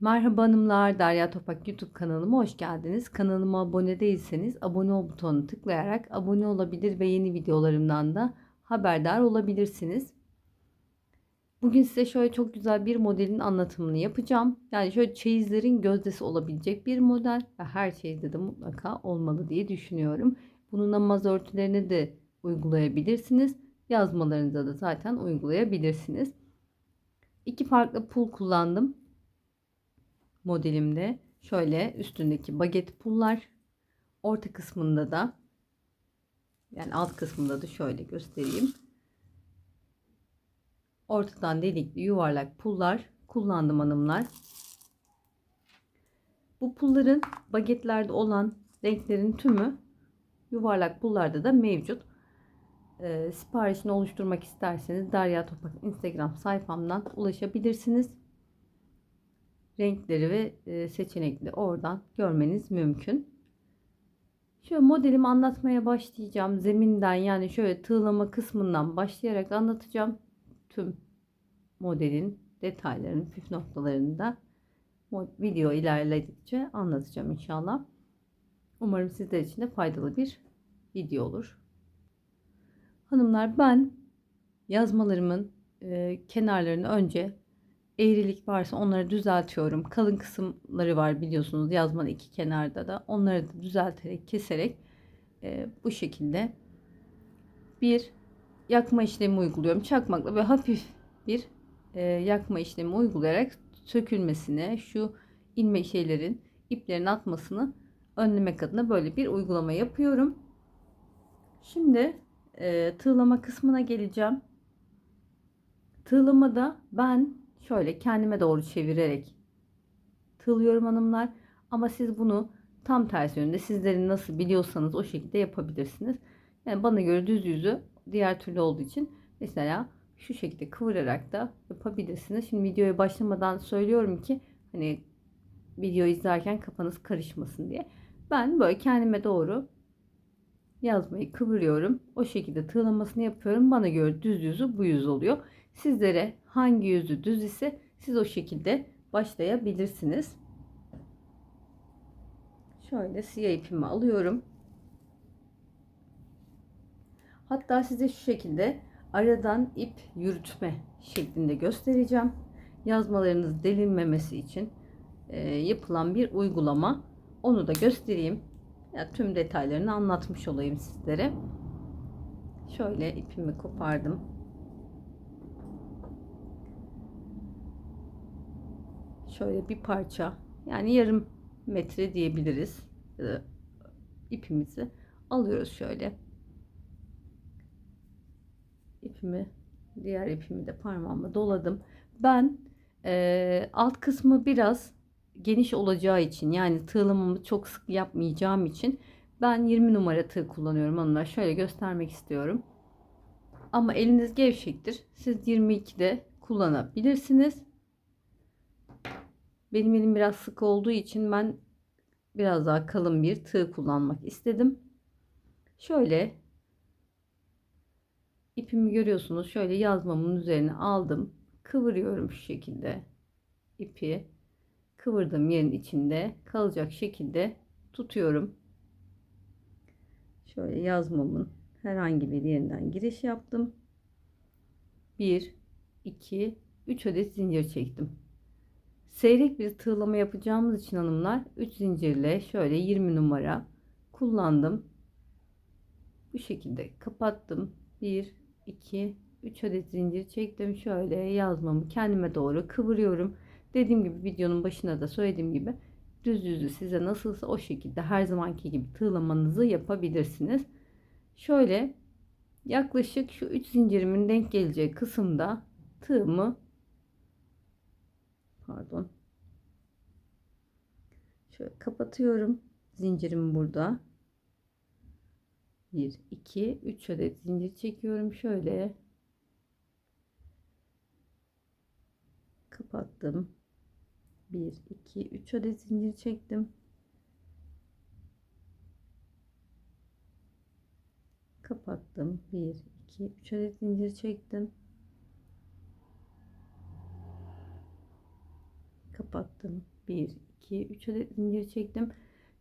Merhaba hanımlar, Derya Topak YouTube kanalıma hoş geldiniz. Kanalıma abone değilseniz abone ol butonuna tıklayarak abone olabilir ve yeni videolarımdan da haberdar olabilirsiniz. Bugün size şöyle çok güzel bir modelin anlatımını yapacağım. Yani şöyle çeyizlerin gözdesi olabilecek bir model ve her çeyizde de mutlaka olmalı diye düşünüyorum. Bunu namaz örtülerine de uygulayabilirsiniz. Yazmalarınıza da zaten uygulayabilirsiniz. İki farklı pul kullandım modelimde şöyle üstündeki baget pullar orta kısmında da yani alt kısmında da şöyle göstereyim. Ortadan delikli yuvarlak pullar kullandım hanımlar. Bu pulların bagetlerde olan renklerin tümü yuvarlak pullarda da mevcut. E, siparişini oluşturmak isterseniz Derya Topak Instagram sayfamdan ulaşabilirsiniz renkleri ve e, seçenekleri oradan görmeniz mümkün. Şöyle modelimi anlatmaya başlayacağım. Zeminden yani şöyle tığlama kısmından başlayarak anlatacağım. Tüm modelin detaylarını, püf noktalarını da video ilerledikçe anlatacağım inşallah. Umarım sizler için de faydalı bir video olur. Hanımlar ben yazmalarımın e, kenarlarını önce eğrilik varsa onları düzeltiyorum. Kalın kısımları var biliyorsunuz yazmanın iki kenarda da. Onları da düzelterek, keserek e, bu şekilde bir yakma işlemi uyguluyorum. Çakmakla ve hafif bir e, yakma işlemi uygulayarak sökülmesine, şu ilme şeylerin, iplerin atmasını önlemek adına böyle bir uygulama yapıyorum. Şimdi e, tığlama kısmına geleceğim. Tığlamada ben şöyle kendime doğru çevirerek tığlıyorum hanımlar. Ama siz bunu tam tersi yönde sizlerin nasıl biliyorsanız o şekilde yapabilirsiniz. Yani bana göre düz yüzü diğer türlü olduğu için mesela şu şekilde kıvırarak da yapabilirsiniz. Şimdi videoya başlamadan söylüyorum ki hani video izlerken kafanız karışmasın diye. Ben böyle kendime doğru yazmayı kıvırıyorum. O şekilde tığlamasını yapıyorum. Bana göre düz yüzü bu yüz oluyor. Sizlere hangi yüzü düz ise siz o şekilde başlayabilirsiniz. Şöyle siyah ipimi alıyorum. Hatta size şu şekilde aradan ip yürütme şeklinde göstereceğim. Yazmalarınız delinmemesi için e, yapılan bir uygulama. Onu da göstereyim. Ya, tüm detaylarını anlatmış olayım sizlere. Şöyle ipimi kopardım. Şöyle bir parça yani yarım metre diyebiliriz. İpimizi alıyoruz şöyle. İpimi diğer ipimi de parmağıma doladım. Ben e, alt kısmı biraz geniş olacağı için yani tığlamamı çok sık yapmayacağım için ben 20 numara tığ kullanıyorum onunla şöyle göstermek istiyorum. Ama eliniz gevşektir. Siz 22'de kullanabilirsiniz benim elim biraz sık olduğu için ben biraz daha kalın bir tığ kullanmak istedim. Şöyle ipimi görüyorsunuz. Şöyle yazmamın üzerine aldım. Kıvırıyorum şu şekilde ipi. Kıvırdığım yerin içinde kalacak şekilde tutuyorum. Şöyle yazmamın herhangi bir yerinden giriş yaptım. 1 2 3 adet zincir çektim. Seyrek bir tığlama yapacağımız için hanımlar 3 zincirle şöyle 20 numara kullandım. Bu şekilde kapattım. 1 2 3 adet zincir çektim. Şöyle yazmamı kendime doğru kıvırıyorum. Dediğim gibi videonun başına da söylediğim gibi düz yüzü size nasılsa o şekilde her zamanki gibi tığlamanızı yapabilirsiniz. Şöyle yaklaşık şu 3 zincirimin denk geleceği kısımda tığımı pardon. Şöyle kapatıyorum zincirimi burada. 1 2 3 adet zincir çekiyorum şöyle. Kapattım. 1 2 3 adet zincir çektim. Kapattım. 1 2 3 adet zincir çektim kapattım. 1 2 3 adet zincir çektim.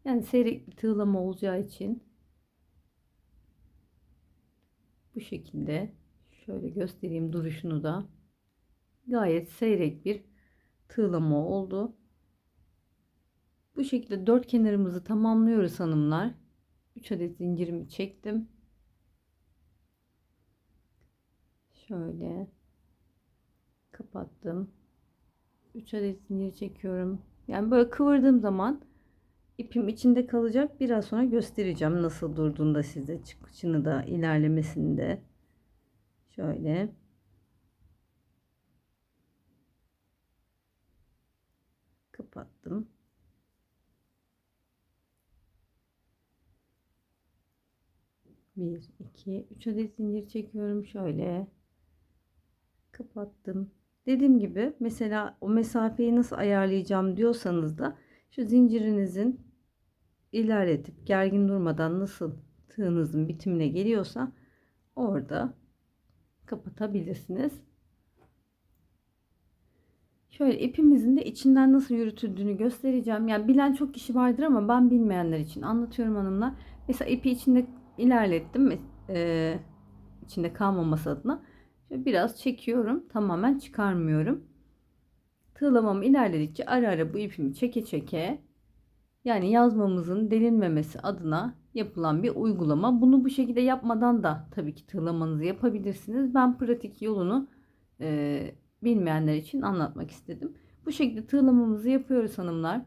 Yani bir tığlama olacağı için bu şekilde şöyle göstereyim duruşunu da gayet seyrek bir tığlama oldu. Bu şekilde dört kenarımızı tamamlıyoruz hanımlar. 3 adet zincirimi çektim. Şöyle kapattım. 3 adet zincir çekiyorum. Yani böyle kıvırdığım zaman ipim içinde kalacak. Biraz sonra göstereceğim nasıl durduğunda size çıkışını da ilerlemesinde. Şöyle. Kapattım. Bir, iki, üç adet zincir çekiyorum. Şöyle kapattım. Dediğim gibi mesela o mesafeyi nasıl ayarlayacağım diyorsanız da şu zincirinizin ilerletip gergin durmadan nasıl tığınızın bitimine geliyorsa orada kapatabilirsiniz. Şöyle ipimizin de içinden nasıl yürütüldüğünü göstereceğim. Yani bilen çok kişi vardır ama ben bilmeyenler için anlatıyorum hanımlar. Mesela ipi içinde ilerlettim. Ee, içinde kalmaması adına. Şöyle biraz çekiyorum. Tamamen çıkarmıyorum. Tığlamam ilerledikçe ara ara bu ipimi çeke çeke yani yazmamızın delinmemesi adına yapılan bir uygulama. Bunu bu şekilde yapmadan da tabii ki tığlamanızı yapabilirsiniz. Ben pratik yolunu e, bilmeyenler için anlatmak istedim. Bu şekilde tığlamamızı yapıyoruz hanımlar.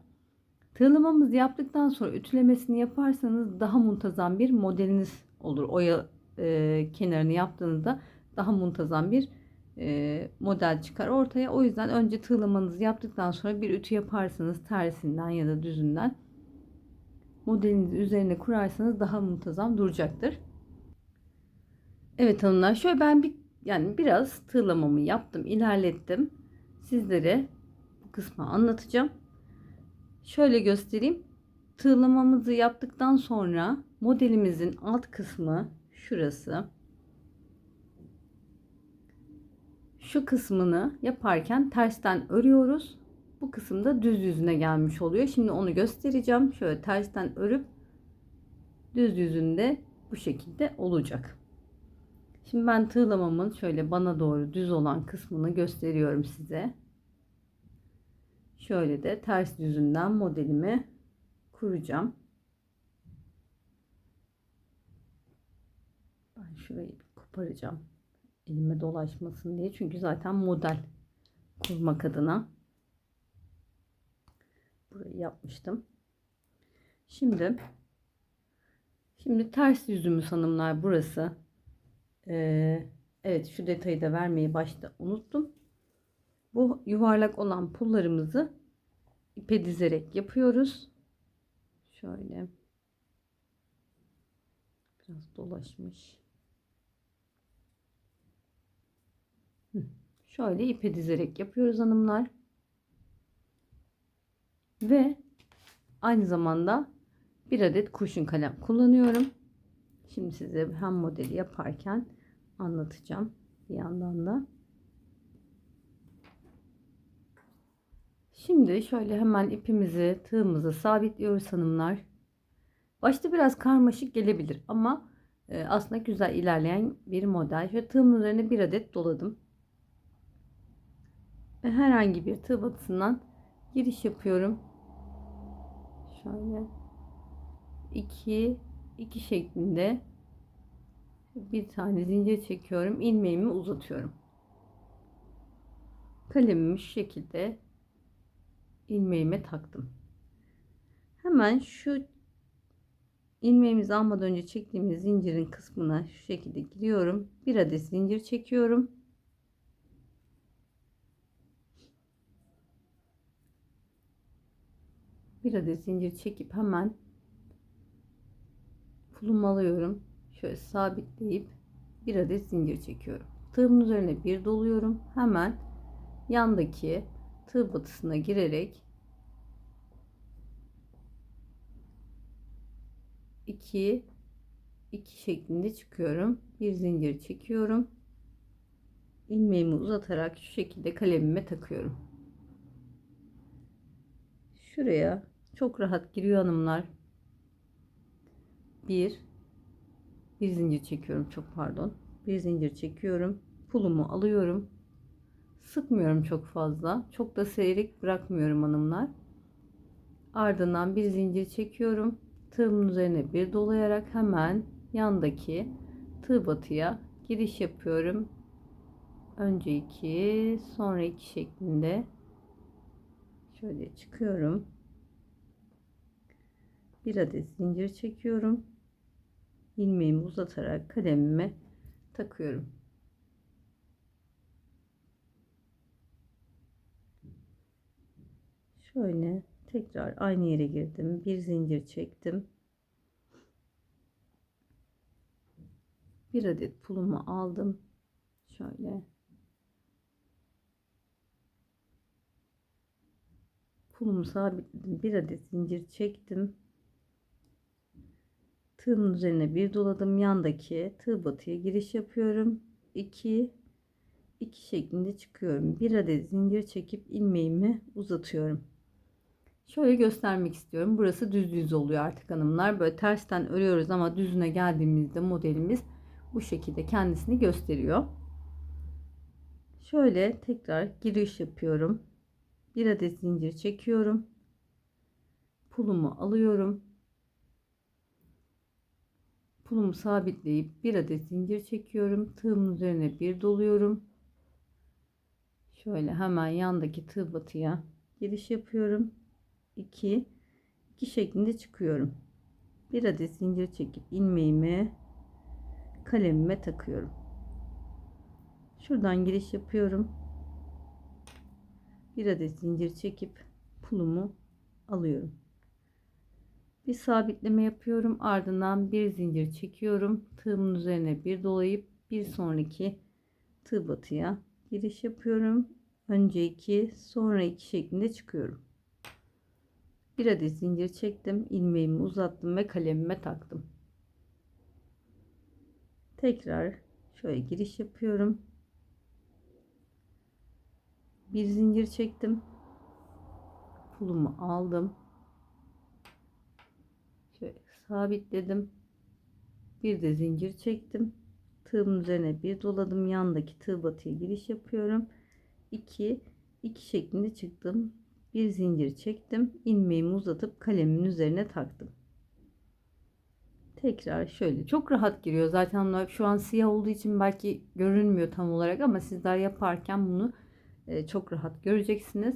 Tığlamamızı yaptıktan sonra ütülemesini yaparsanız daha muntazam bir modeliniz olur. Oya e, kenarını yaptığınızda daha muntazam bir e, model çıkar ortaya. O yüzden önce tığlamanızı yaptıktan sonra bir ütü yaparsanız tersinden ya da düzünden modelinizi üzerine kurarsanız daha muntazam duracaktır. Evet hanımlar şöyle ben bir yani biraz tığlamamı yaptım, ilerlettim. Sizlere bu kısmı anlatacağım. Şöyle göstereyim. Tığlamamızı yaptıktan sonra modelimizin alt kısmı şurası. Şu kısmını yaparken tersten örüyoruz. Bu kısımda düz yüzüne gelmiş oluyor. Şimdi onu göstereceğim. Şöyle tersten örüp düz yüzünde bu şekilde olacak. Şimdi ben tığlamamın şöyle bana doğru düz olan kısmını gösteriyorum size. Şöyle de ters yüzünden modelimi kuracağım. Ben şurayı koparacağım. Elime dolaşmasın diye. Çünkü zaten model kurmak adına burayı yapmıştım. Şimdi şimdi ters yüzümüz hanımlar burası. Ee, evet şu detayı da vermeyi başta unuttum. Bu yuvarlak olan pullarımızı ipe dizerek yapıyoruz. Şöyle biraz dolaşmış. Şöyle ipe dizerek yapıyoruz hanımlar. Ve aynı zamanda bir adet kurşun kalem kullanıyorum. Şimdi size hem modeli yaparken anlatacağım bir yandan da. Şimdi şöyle hemen ipimizi tığımızı sabitliyoruz hanımlar. Başta biraz karmaşık gelebilir ama e, aslında güzel ilerleyen bir model. Şöyle tığımın üzerine bir adet doladım. Ve herhangi bir tığ batısından giriş yapıyorum. Şöyle 2 2 şeklinde bir tane zincir çekiyorum. ilmeğimi uzatıyorum. Kalemimi şu şekilde ilmeğime taktım. Hemen şu ilmeğimizi almadan önce çektiğimiz zincirin kısmına şu şekilde giriyorum. Bir adet zincir çekiyorum. Bir adet zincir çekip hemen pulumu alıyorum. Şöyle sabitleyip bir adet zincir çekiyorum. Tığımın üzerine bir doluyorum. Hemen yandaki tığ batısına girerek 2 2 şeklinde çıkıyorum. Bir zincir çekiyorum. ilmeğimi uzatarak şu şekilde kalemime takıyorum. Şuraya çok rahat giriyor hanımlar. Bir, bir zincir çekiyorum çok pardon. Bir zincir çekiyorum. Pulumu alıyorum. Sıkmıyorum çok fazla. Çok da seyrek bırakmıyorum hanımlar. Ardından bir zincir çekiyorum. Tığımın üzerine bir dolayarak hemen yandaki tığ batıya giriş yapıyorum. Önce iki, sonra iki şeklinde. Şöyle çıkıyorum. Bir adet zincir çekiyorum. ilmeğimi uzatarak kalemime takıyorum. Şöyle tekrar aynı yere girdim. Bir zincir çektim. Bir adet pulumu aldım. Şöyle. Pulumu sabitledim. Bir adet zincir çektim. Tığımın üzerine bir doladım. Yandaki tığ batıya giriş yapıyorum. 2 2 şeklinde çıkıyorum. Bir adet zincir çekip ilmeğimi uzatıyorum. Şöyle göstermek istiyorum. Burası düz düz oluyor artık hanımlar. Böyle tersten örüyoruz ama düzüne geldiğimizde modelimiz bu şekilde kendisini gösteriyor. Şöyle tekrar giriş yapıyorum. Bir adet zincir çekiyorum. Pulumu alıyorum. Pulumu sabitleyip bir adet zincir çekiyorum. Tığımın üzerine bir doluyorum. Şöyle hemen yandaki tığ batıya giriş yapıyorum. 2 2 şeklinde çıkıyorum. Bir adet zincir çekip ilmeğimi kalemime takıyorum. Şuradan giriş yapıyorum. Bir adet zincir çekip pulumu alıyorum. Bir sabitleme yapıyorum. Ardından bir zincir çekiyorum. Tığımın üzerine bir dolayıp bir sonraki tığ batıya giriş yapıyorum. Önce 2 sonra 2 şeklinde çıkıyorum. Bir adet zincir çektim. ilmeğimi uzattım ve kalemime taktım. Tekrar şöyle giriş yapıyorum. Bir zincir çektim. Pulumu aldım. Sabitledim. Bir de zincir çektim. Tığımın üzerine bir doladım. Yandaki tığ batıya giriş yapıyorum. 2 2 şeklinde çıktım. Bir zincir çektim. ilmeğimi uzatıp kalemin üzerine taktım. Tekrar şöyle çok rahat giriyor. Zaten şu an siyah olduğu için belki görünmüyor tam olarak ama sizler yaparken bunu e, çok rahat göreceksiniz.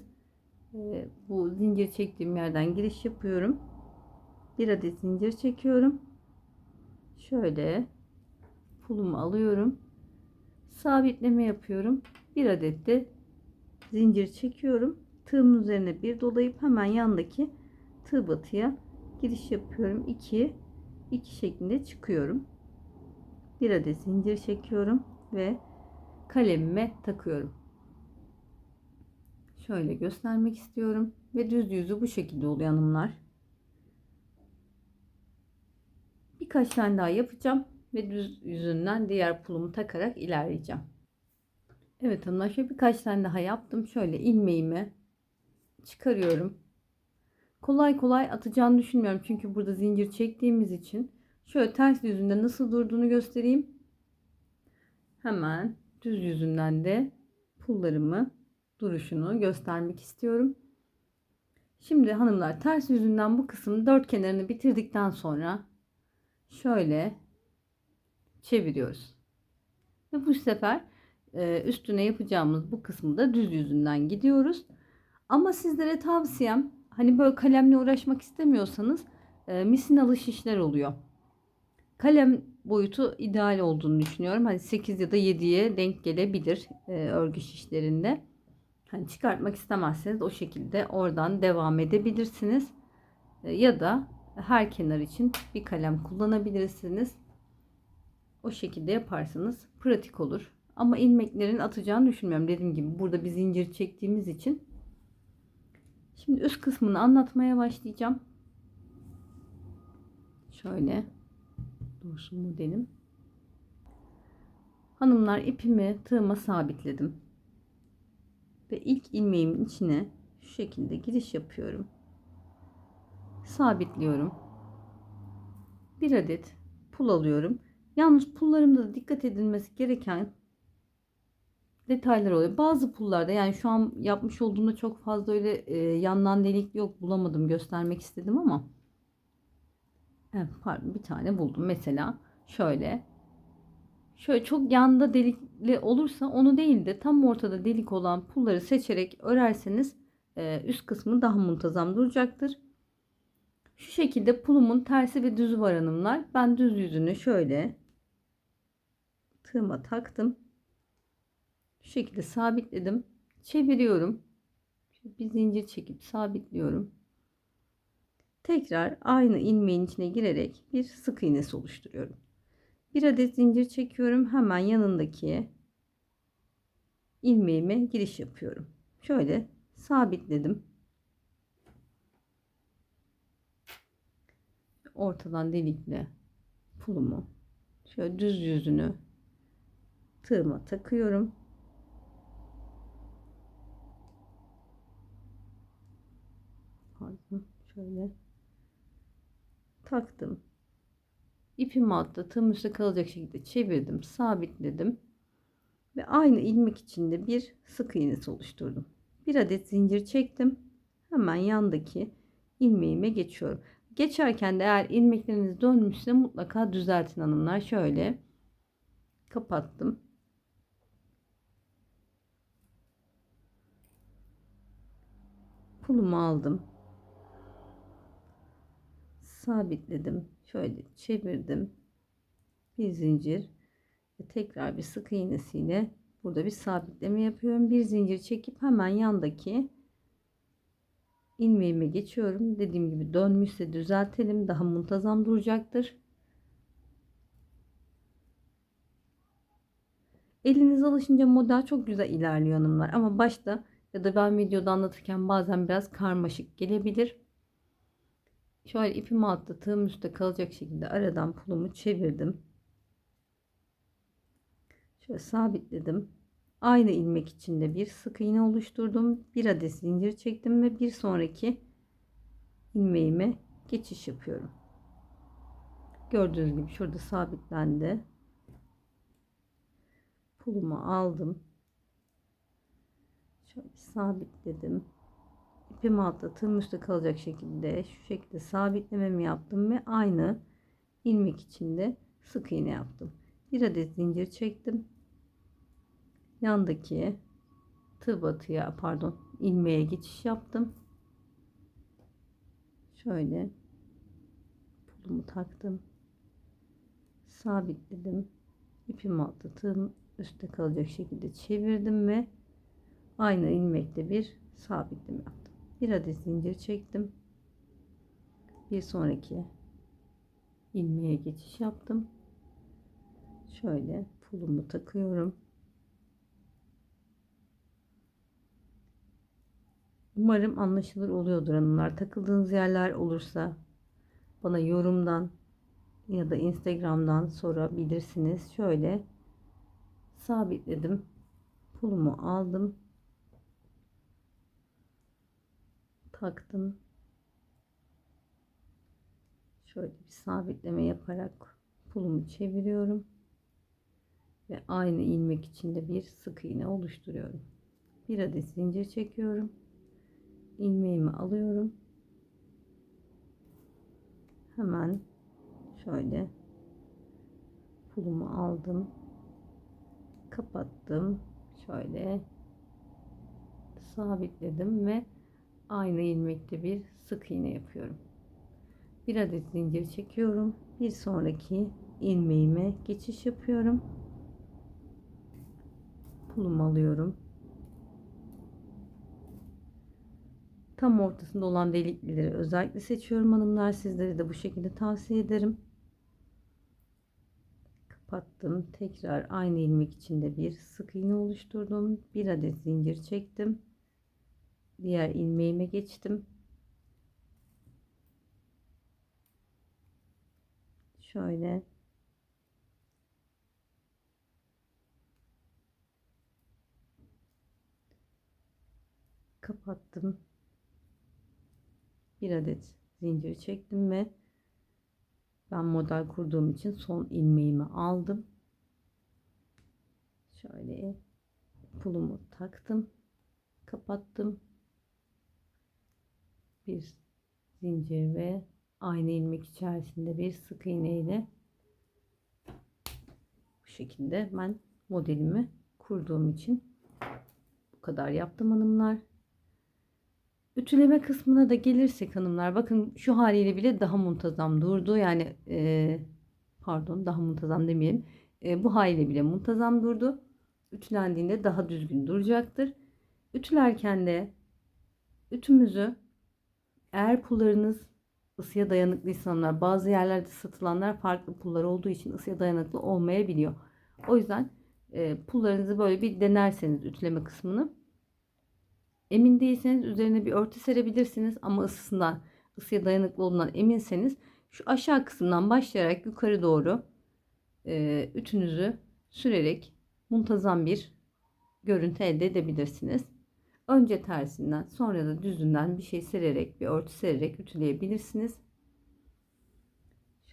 E, bu zincir çektiğim yerden giriş yapıyorum. Bir adet zincir çekiyorum. Şöyle pulumu alıyorum. Sabitleme yapıyorum. Bir adet de zincir çekiyorum. Tığımın üzerine bir dolayıp hemen yandaki tığ batıya giriş yapıyorum. 2 2 şeklinde çıkıyorum. Bir adet zincir çekiyorum ve kalemime takıyorum. Şöyle göstermek istiyorum ve düz yüzü bu şekilde oluyor hanımlar. Birkaç tane daha yapacağım ve düz yüzünden diğer pulumu takarak ilerleyeceğim. Evet hanımlar şöyle birkaç tane daha yaptım. Şöyle ilmeğimi çıkarıyorum. Kolay kolay atacağını düşünmüyorum. Çünkü burada zincir çektiğimiz için. Şöyle ters yüzünde nasıl durduğunu göstereyim. Hemen düz yüzünden de pullarımı duruşunu göstermek istiyorum. Şimdi hanımlar ters yüzünden bu kısım dört kenarını bitirdikten sonra şöyle çeviriyoruz. Ve bu sefer e, üstüne yapacağımız bu kısmı da düz yüzünden gidiyoruz. Ama sizlere tavsiyem hani böyle kalemle uğraşmak istemiyorsanız e, misinalı şişler oluyor. Kalem boyutu ideal olduğunu düşünüyorum. Hani 8 ya da 7'ye denk gelebilir e, örgü şişlerinde. Hani çıkartmak istemezseniz o şekilde oradan devam edebilirsiniz. Ya da her kenar için bir kalem kullanabilirsiniz. O şekilde yaparsanız pratik olur. Ama ilmeklerin atacağını düşünmüyorum. Dediğim gibi burada bir zincir çektiğimiz için. Şimdi üst kısmını anlatmaya başlayacağım. Şöyle dursun modelim. Hanımlar ipimi tığıma sabitledim. Ve ilk ilmeğimin içine şu şekilde giriş yapıyorum. Sabitliyorum. Bir adet pul alıyorum. Yalnız pullarımda da dikkat edilmesi gereken detaylar oluyor. Bazı pullarda yani şu an yapmış olduğumda çok fazla öyle e, yandan delik yok bulamadım göstermek istedim ama evet, pardon bir tane buldum mesela şöyle şöyle çok yanda delikli olursa onu değil de tam ortada delik olan pulları seçerek örerseniz e, üst kısmı daha muntazam duracaktır. Şu şekilde pulumun tersi ve düzü var hanımlar. Ben düz yüzünü şöyle tığıma taktım. Şu şekilde sabitledim. Çeviriyorum. Bir zincir çekip sabitliyorum. Tekrar aynı ilmeğin içine girerek bir sık iğnesi oluşturuyorum. Bir adet zincir çekiyorum. Hemen yanındaki ilmeğime giriş yapıyorum. Şöyle sabitledim. Ortadan delikle pulumu şöyle düz yüzünü tığıma takıyorum. Pardon, şöyle taktım. İpimi altta tığım üstte kalacak şekilde çevirdim, sabitledim ve aynı ilmek içinde bir sık iğnesi oluşturdum. Bir adet zincir çektim. Hemen yandaki ilmeğime geçiyorum. Geçerken de eğer ilmekleriniz dönmüşse mutlaka düzeltin hanımlar. Şöyle kapattım. Pulumu aldım. Sabitledim. Şöyle çevirdim. Bir zincir ve tekrar bir sık iğnesiyle burada bir sabitleme yapıyorum. Bir zincir çekip hemen yandaki ilmeğime geçiyorum. Dediğim gibi dönmüşse düzeltelim. Daha muntazam duracaktır. Eliniz alışınca model çok güzel ilerliyor hanımlar. Ama başta ya da ben videoda anlatırken bazen biraz karmaşık gelebilir. Şöyle ipimi altta tığım üstte kalacak şekilde aradan pulumu çevirdim. Şöyle sabitledim. Aynı ilmek içinde bir sık iğne oluşturdum. Bir adet zincir çektim ve bir sonraki ilmeğime geçiş yapıyorum. Gördüğünüz gibi şurada sabitlendi. Pulumu aldım. Şöyle sabitledim. İpimi altta tığım üstte kalacak şekilde şu şekilde sabitlememi yaptım ve aynı ilmek içinde sık iğne yaptım. Bir adet zincir çektim yandaki tığ batıya pardon ilmeğe geçiş yaptım. Şöyle pulumu taktım. Sabitledim. İpim altta tığım üstte kalacak şekilde çevirdim ve aynı ilmekle bir sabitleme yaptım. Bir adet zincir çektim. Bir sonraki ilmeğe geçiş yaptım. Şöyle pulumu takıyorum. Umarım anlaşılır oluyordur hanımlar. Takıldığınız yerler olursa bana yorumdan ya da Instagram'dan sorabilirsiniz. Şöyle sabitledim. Pulumu aldım. Taktım. Şöyle bir sabitleme yaparak pulumu çeviriyorum. Ve aynı ilmek içinde bir sık iğne oluşturuyorum. Bir adet zincir çekiyorum ilmeğimi alıyorum. Hemen şöyle pulumu aldım. Kapattım. Şöyle sabitledim ve aynı ilmekte bir sık iğne yapıyorum. Bir adet zincir çekiyorum. Bir sonraki ilmeğime geçiş yapıyorum. Pulumu alıyorum. Tam ortasında olan delikleri özellikle seçiyorum hanımlar. Sizlere de bu şekilde tavsiye ederim. Kapattım. Tekrar aynı ilmek içinde bir sık iğne oluşturdum. Bir adet zincir çektim. Diğer ilmeğime geçtim. Şöyle kapattım bir adet zincir çektim ve ben model kurduğum için son ilmeğimi aldım. Şöyle pulumu taktım. Kapattım. Bir zincir ve aynı ilmek içerisinde bir sık iğne ile bu şekilde ben modelimi kurduğum için bu kadar yaptım hanımlar. Ütüleme kısmına da gelirsek hanımlar bakın şu haliyle bile daha muntazam durdu. Yani e, pardon daha muntazam demeyelim. E, bu haliyle bile muntazam durdu. Ütülendiğinde daha düzgün duracaktır. Ütülerken de ütümüzü eğer pullarınız ısıya dayanıklıysa hanımlar bazı yerlerde satılanlar farklı pullar olduğu için ısıya dayanıklı olmayabiliyor. O yüzden e, pullarınızı böyle bir denerseniz ütüleme kısmını Emin değilseniz üzerine bir örtü serebilirsiniz ama ısısından, ısıya dayanıklı olduğundan eminseniz şu aşağı kısımdan başlayarak yukarı doğru e, ütünüzü sürerek muntazam bir görüntü elde edebilirsiniz. Önce tersinden sonra da düzünden bir şey sererek bir örtü sererek ütüleyebilirsiniz.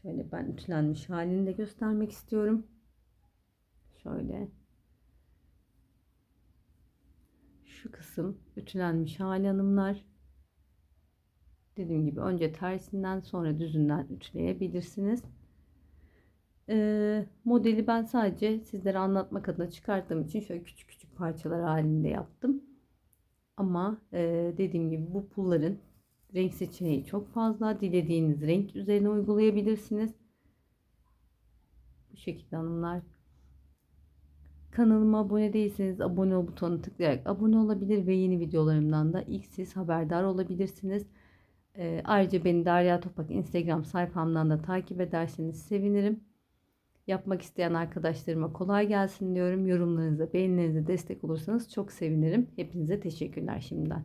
Şöyle ben ütülenmiş halini de göstermek istiyorum. Şöyle şu kısım ütülenmiş hali hanımlar. Dediğim gibi önce tersinden sonra düzünden ütüleyebilirsiniz. Ee, modeli ben sadece sizlere anlatmak adına çıkarttığım için şöyle küçük küçük parçalar halinde yaptım. Ama e, dediğim gibi bu pulların renk seçeneği çok fazla. Dilediğiniz renk üzerine uygulayabilirsiniz. Bu şekilde hanımlar. Kanalıma abone değilseniz abone ol butonuna tıklayarak abone olabilir ve yeni videolarımdan da ilk siz haberdar olabilirsiniz. Ee, ayrıca beni Derya Topak Instagram sayfamdan da takip ederseniz sevinirim. Yapmak isteyen arkadaşlarıma kolay gelsin diyorum. Yorumlarınıza, beğenilerinize destek olursanız çok sevinirim. Hepinize teşekkürler şimdiden.